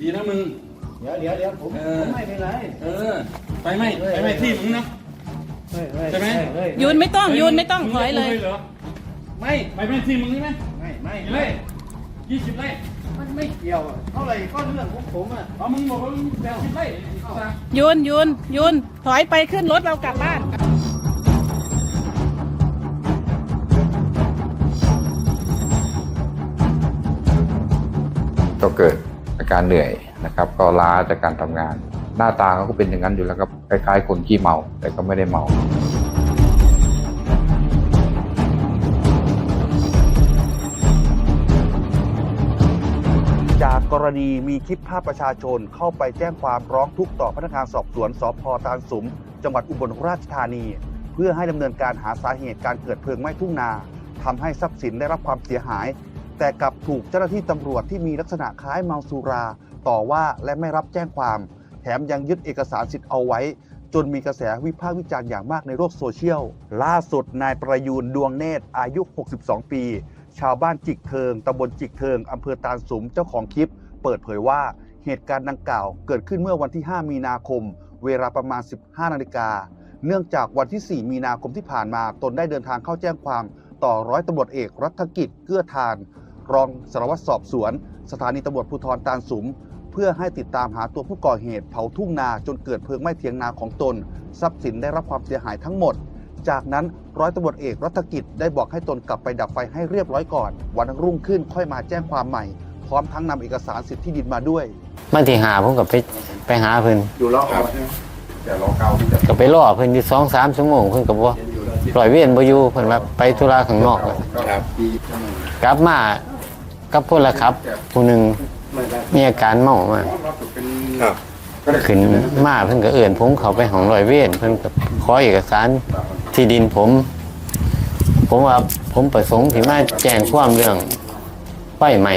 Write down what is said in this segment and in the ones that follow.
ดีนะมึง เดี๋ยวเดี๋ยวเดี๋ยวผมเออ ผมไม่เป็นไรเออ ไปไหมไปไหมที่มึงนะ เฮ้ยเฮ้ยใช่ไหม เฮ้ยยูนไม่ต้องยูนไม่ต้องมึถอยเลย หรอไม่ไปไหมที่มึงนี่ไหมไม่ไม่กี่ไร่ยี่สิบไร่มันไม่เกี่ยวอะเท่าไหร่ก็เรื่องของผมอะเอามึงบอกว่ามึงแปดสิบไร่เอาซะยูนยูนยูนถอยไปขึ้นรถเรากลับบ้าน ก็เกิดอา การเหนื่อยนะครับ ก็ล้าจากการทำงาน หน้าตาเขาก็เป็นอย่างนั้นอยู่แล้วครับคล้ายๆคนขี้เมาแต่ก็ไม่ได้เมาจากกรณีมีคลิปภาพประชาชนเข้าไปแจ้งความร้องทุกข์ต่อพนักงานสอบสวนสพตาลสุม จังหวัดอุบลราชธานี เพื่อให้ดำเนินการหาสาเหตุการเกิดเพลิงไหม้ทุ่งนาทำให้ทรัพย์สินได้รับความเสียหาย แต่กลับถูกเจ้าหน้าที่ตำรวจที่มีลักษณะคล้ายเมาสุรา ต่อว่าและไม่รับแจ้งความ แถมยังยึดเอกสารสิทธิ์เอาไว้ จนมีกระแสวิพากษ์วิจารณ์อย่างมากในโลกโซเชียล ล่าสุดนายประยูนดวงเนตรอายุ 62 ปี ชาวบ้านจิกเทิงตำบลจิกเทิงอำเภอตาลสุมเจ้าของคลิป เปิดเผยว่าเหตุการณ์ดังกล่าว เกิดขึ้นเมื่อวันที่ 5 มีนาคม เวลาประมาณ 15 นาฬิกาเนื่องจากวันที่ 4 มีนาคมที่ผ่านมา ตนได้เดินทางเข้าแจ้งความต่อร้อยตำรวจเอกรัฐกิจเกื้อทาน รองสารวัตรสอบสวน สถานีตำรวจภูธรตาลสุม เพื่อให้ติดตามหาตัวผู้ก่อเหตุเผาทุ่งนาจนเกิดเพลิงไหม้เทียงนาของตน ทรัพย์สินได้รับความเสียหายทั้งหมด จากนั้นร้อยตำรวจเอกรัฐกิจได้บอกให้ตนกลับไปดับไฟให้เรียบร้อยก่อน วันรุ่งขึ้นค่อยมาแจ้งความใหม่ พร้อมทั้งนำเอกสารสิทธิดินมาด้วยมันที่หาผมก็ไปไปหาเพิ่นอยู่รอบใช่ไหมแต่รอเก้าที่จะก็ไปล่อเพิ่นอยู่สองสามชั่วโมงเพิ่นก็บ่ปล่อยเวียนบ่อยู่เพิ่นว่าไปธุระข้างนอกอะครับ กลับมากั บพลละครับผู้หนึงมีอาการเมามาครับขึ้นมาเพิ่นก็เอื้อนผมเข้าไปห้องร้อยเวียนเพิ่นก็ขอเอกสารที่ดินผม ผมว่าผมประสงค์ที่มาแจ้งความเรื่องไฟไหม้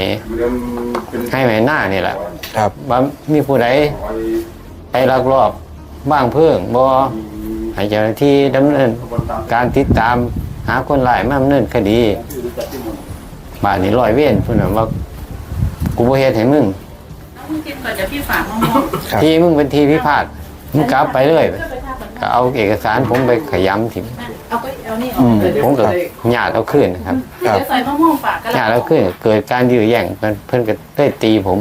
ให้ไหม้หน้านี่แหละครับว่ามีผู้ใดไปลักลอบบ้างเพิ่งบ่ให้เจ้าหน้าที่ดำเนินการติดตามหาคนร้ายมาดำเนินคดี บ้านนี้ร้อยเวียนพุ่นน่ะว่ากูบ่เฮ็ดให้มึงมึงกินก่อนเดี๋ยวพี่ฝากมะม่วงครับ ที่มึงเป็นทีพิพาทมึงกลับไปเลยก็เอาเอกสารผมไปขยำถิ่มเอาไปเอานี่ออกเลยผมก็ญาติเอาคืนครับเดี๋ยวใส่มะม่วงฝากกันญาติเอาคืนเกิดการยื้อแย่งกันเพิ่นก็ได้ตีผม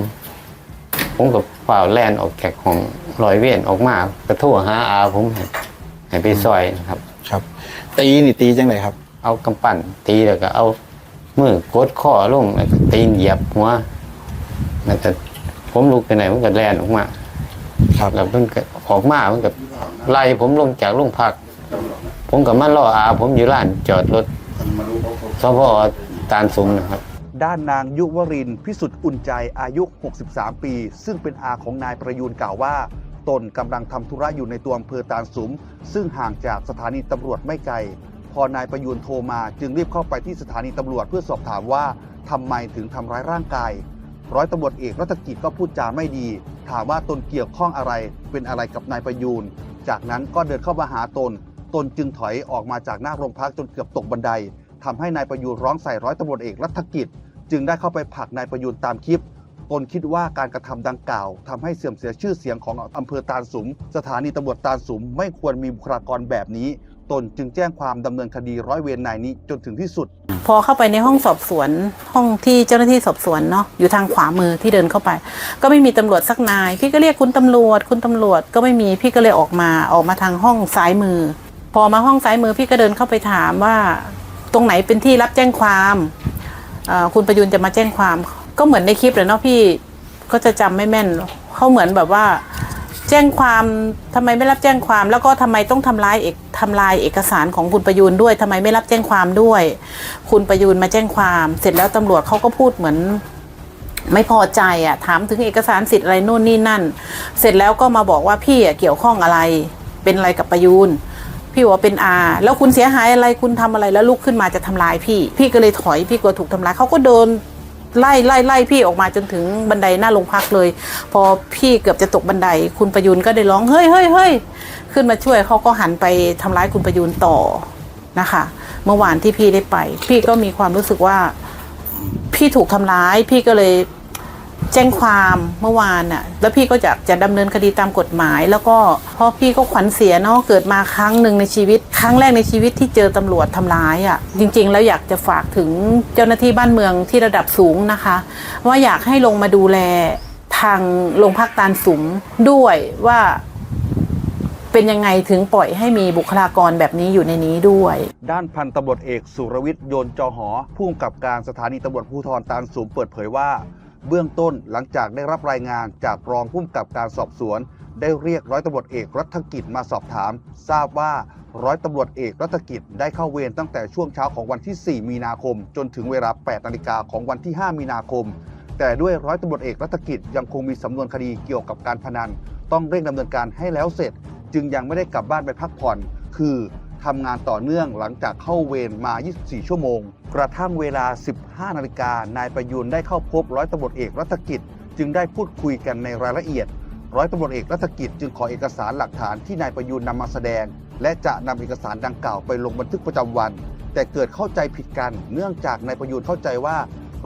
ผมกับฝ่าวแลนออกจากของร้อยเวียนออกมากระโทรหาอาผมให้ให้ไปซอยนะครับ ครับ ตีนี่ตีจังไหนครับ เอากำปั้นตีแล้วก็เอา มือกดข้อลงแล้วก็ตีนเหยียบหัวแล้วก็ผมลุกไปไหนมันก็แลนออกมาครับแล้วมันก็ออกมามันก็ไล่ผมลงจากโรงพัก ผมกับมันล่ออา ผมอยู่ร้านจอดรถสพตาลสุมนะครับ ด้านนางยุวรินทร์พิสุทธิ์อุ่นใจอายุ 63 ปี ซึ่งเป็นอาของนายประยูนกล่าวว่า ตนกำลังทำธุระอยู่ในตัวอำเภอตาลสุม ซึ่งห่างจากสถานีตำรวจไม่ไกล พอนายประยูนโทรมาจึงรีบเข้าไปที่สถานีตำรวจเพื่อสอบถามว่าทำไมถึงทำร้ายร่างกาย ร้อยตำรวจเอกรัฐกิจก็พูดจาไม่ดี ถามว่าตนเกี่ยวข้องอะไรเป็นอะไรกับนายประยูน จากนั้นก็เดินเข้ามาหาตน ตนจึงถอยออกมาจากหน้าโรงพักจนเกือบตกบันไดทำให้นายประยูนร้องใส่ร้อยตำรวจเอกรัฐกิจ จึงได้เข้าไปผลักนายประยูนตามคลิปตนคิดว่าการกระทำดังกล่าวทำให้เสื่อมเสียชื่อเสียงของอำเภอตาลสุม สถานีตำรวจตาลสุม ไม่ควรมีบุคลากรแบบนี้ ตนจึงแจ้งความดำเนินคดีร้อยเวรนายนี้จนถึงที่สุด พอเข้าไปในห้องสอบสวน ห้องที่เจ้าหน้าที่สอบสวนเนาะอยู่ทางขวามือที่เดินเข้าไป ก็ไม่มีตำรวจสักนาย พี่ก็เรียกคุณตำรวจ คุณตำรวจก็ไม่มีพี่ก็เลยออกมาออกมาทางห้องซ้ายมือ พอมาห้องซ้ายมือพี่ก็เดินเข้าไปถามว่า ตรงไหนเป็นที่รับแจ้งความคุณประยุนจะมาแจ้งความ ก็เหมือนในคลิปเลยเนาะพี่ก็จะจำไม่แม่นเขาเหมือนแบบว่า แจ้งความทำไมไม่รับแจ้งความ แล้วก็ทำไมต้องทำลายเอกทำลายเอกสารของคุณประยูนด้วยทำไมไม่รับแจ้งความด้วย คุณประยูนมาแจ้งความ เสร็จแล้วตำรวจเขาก็พูดเหมือนไม่พอใจอะถามถึงเอกสารสิทธิ์อะไรนู่นนี่นั่น เสร็จแล้วก็มาบอกว่าพี่เกี่ยวข้องอะไร เป็นอะไรกับประยูนพี่บอกว่าเป็นอาแล้วคุณเสียหายอะไรคุณทำอะไรแล้วลุกขึ้นมาจะทำลายพี่ พี่ก็เลยถอยพี่กลัวถูกทำร้ายเขาก็เดิน ไล่ไล่ไล่พี่ออกมาจนถึงบันไดหน้าโรงพักเลย พอพี่เกือบจะตกบันได คุณประยุนก็ได้ร้องเฮ้ยเฮ้ยเฮ้ยขึ้นมาช่วยเขาก็หันไปทำร้ายคุณประยุนต่อนะคะ เมื่อวานที่พี่ได้ไป พี่ก็มีความรู้สึกว่า พี่ถูกทำร้าย พี่ก็เลย แจ้งความเมื่อวานน่ะ แล้วพี่ก็จะจะดำเนินคดีตามกฎหมาย แล้วก็เพราะพี่ก็ขวัญเสียเนาะเกิดมาครั้งหนึ่งในชีวิต ครั้งแรกในชีวิตที่เจอตำรวจทำร้ายอะ่ะ จริง ๆ แล้วอยากจะฝากถึงเจ้าหน้าที่บ้านเมืองที่ระดับสูงนะคะ ว่าอยากให้ลงมาดูแลทางโรงพักตาลสุมด้วยว่าเป็นยังไงถึงปล่อยให้มีบุคลากรแบบนี้อยู่ในนี้ด้วย ด้านพันตำรวจเอกสุรวิทย์โยนจอหอผู้กำกับการสถานีตำรวจภูธรตาลสูงเปิดเผยว่า เบื้องต้นหลังจากได้รับรายงานจากรองผู้กำกับการสอบสวน ได้เรียกร้อยตำรวจเอกรัฐกิจมาสอบถาม ทราบว่าร้อยตำรวจเอกรัฐกิจได้เข้าเวรตั้งแต่ช่วงเช้าของวันที่ 4 มีนาคม จนถึงเวลา 8 นาฬิกาของวันที่ 5 มีนาคม แต่ด้วยร้อยตำรวจเอกรัฐกิจยังคงมีสำนวนคดีเกี่ยวกับการพนัน ต้องเร่งดำเนินการให้แล้วเสร็จ จึงยังไม่ได้กลับบ้านไปพักผ่อน คือ ทำงานต่อเนื่องหลังจากเข้าเวรมา 24 ชั่วโมง กระทั่งเวลา 15 นาฬิกานายประยูนได้เข้าพบร้อยตำรวจเอกรัฐกิจ จึงได้พูดคุยกันในรายละเอียด ร้อยตำรวจเอกรัฐกิจจึงขอเอกสารหลักฐานที่นายประยูนนำมาแสดง และจะนำเอกสารดังกล่าวไปลงบันทึกประจำวัน แต่เกิดเข้าใจผิดกัน เนื่องจากนายประยูนเข้าใจว่า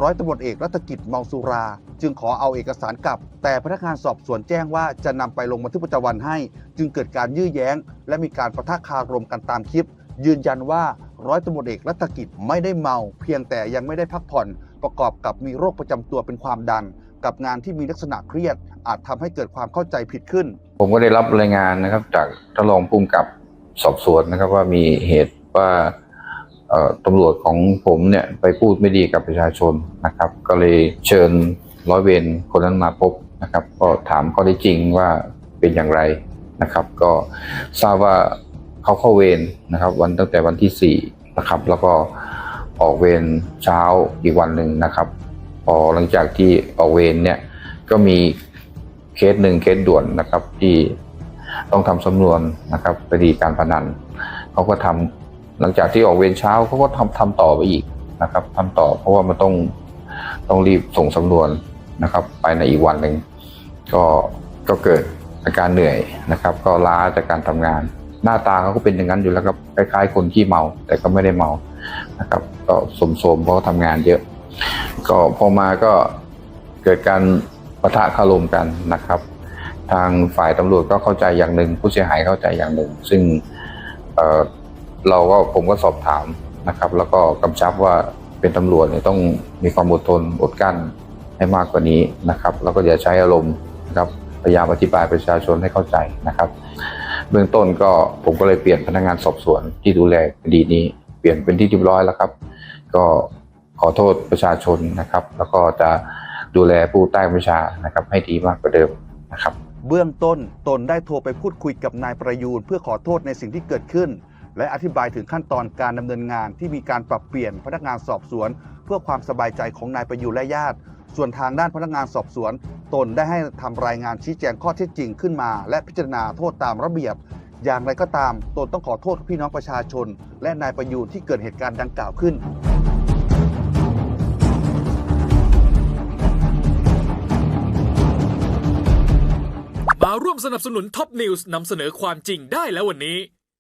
ร้อยตำรวจเอกรัฐกิจเมาสุรา จึงขอเอาเอกสารกลับ แต่พนักงานสอบสวนแจ้งว่าจะนำไปลงบันทึกประจำวันให้ จึงเกิดการยื้อแย้ง และมีการประทะคารมกันตามคลิป ยืนยันว่าร้อยตำรวจเอกรัฐกิจไม่ได้เมา เพียงแต่ยังไม่ได้พักผ่อน ประกอบกับมีโรคประจำตัวเป็นความดัน กับงานที่มีลักษณะเครียด อาจทำให้เกิดความเข้าใจผิดขึ้น ผมก็ได้รับรายงานนะครับ จากท่านรองผู้กำกับสอบสวนนะครับว่ามีเหตุว่า ตำรวจของผมเนี่ยไปพูดไม่ดีกับประชาชนนะครับ ก็เลยเชิญร้อยเวรคนนั้นมาพบนะครับ ก็ถามข้อได้จริงว่าเป็นอย่างไรนะครับ ก็ทราบว่าเขาเข้าเวรนะครับ วันตั้งแต่วันที่สี่นะครับ แล้วก็ออกเวรเช้าอีกวันหนึ่งนะครับ พอหลังจากที่ออกเวรเนี่ยก็มีเคสหนึ่งเคสด่วนนะครับที่ต้องทำสำนวนนะครับคดีการพนันเขาก็ทำ หลังจากที่ออกเวรเช้าเขาก็ทำทำต่อไปอีกนะครับทำต่อเพราะว่ามันต้องต้องรีบส่งสำนวนนะครับ ไปในอีกวันหนึ่งก็ก็เกิดอาการเหนื่อยนะครับ ก็ล้าจากการทำงาน หน้าตาเขาก็เป็นอย่างนั้นอยู่แล้วครับคล้ายๆคนที่เมา แต่ก็ไม่ได้เมานะครับ ก็สมๆเพราะเขาทำงานเยอะ ก็พอมาก็เกิดการปะทะคารมกันนะครับ ทางฝ่ายตำรวจก็เข้าใจอย่างหนึ่งผู้เสียหายเข้าใจอย่างหนึ่ง ซึ่ง เราก็ผมก็สอบถามนะครับ แล้วก็กำชับว่าเป็นตำรวจเนี่ยต้องมีความอดทนอดกั้นให้มากกว่านี้นะครับ แล้วก็อย่าใช้อารมณ์นะครับพยายามอธิบายประชาชนให้เข้าใจนะครับ เบื้องต้นก็ผมก็เลยเปลี่ยนพนักงานสอบสวนที่ดูแลคดีนี้ เปลี่ยนเป็นที่เรียบร้อยแล้วครับ ก็ขอโทษประชาชนนะครับ แล้วก็จะดูแลผู้ใต้บัญชานะครับ ให้ดีมากกว่าเดิมนะครับ เบื้องต้นตนได้โทรไปพูดคุยกับนายประยูนเพื่อขอโทษในสิ่งที่เกิดขึ้น และอธิบายถึงขั้นตอนการดำเนินงานที่มีการปรับเปลี่ยนพนักงานสอบสวน เพื่อความสบายใจของนายประยูนและญาติ ส่วนทางด้านพนักงานสอบสวน ตนได้ให้ทำรายงานชี้แจงข้อเท็จจริงขึ้นมา และพิจารณาโทษตามระเบียบ อย่างไรก็ตามตนต้องขอโทษพี่น้องประชาชน และนายประยูนที่เกิดเหตุการณ์ดังกล่าวขึ้นมาร่วมสนับสนุนท็อปนิวส์นำเสนอความจริงได้แล้ววันนี้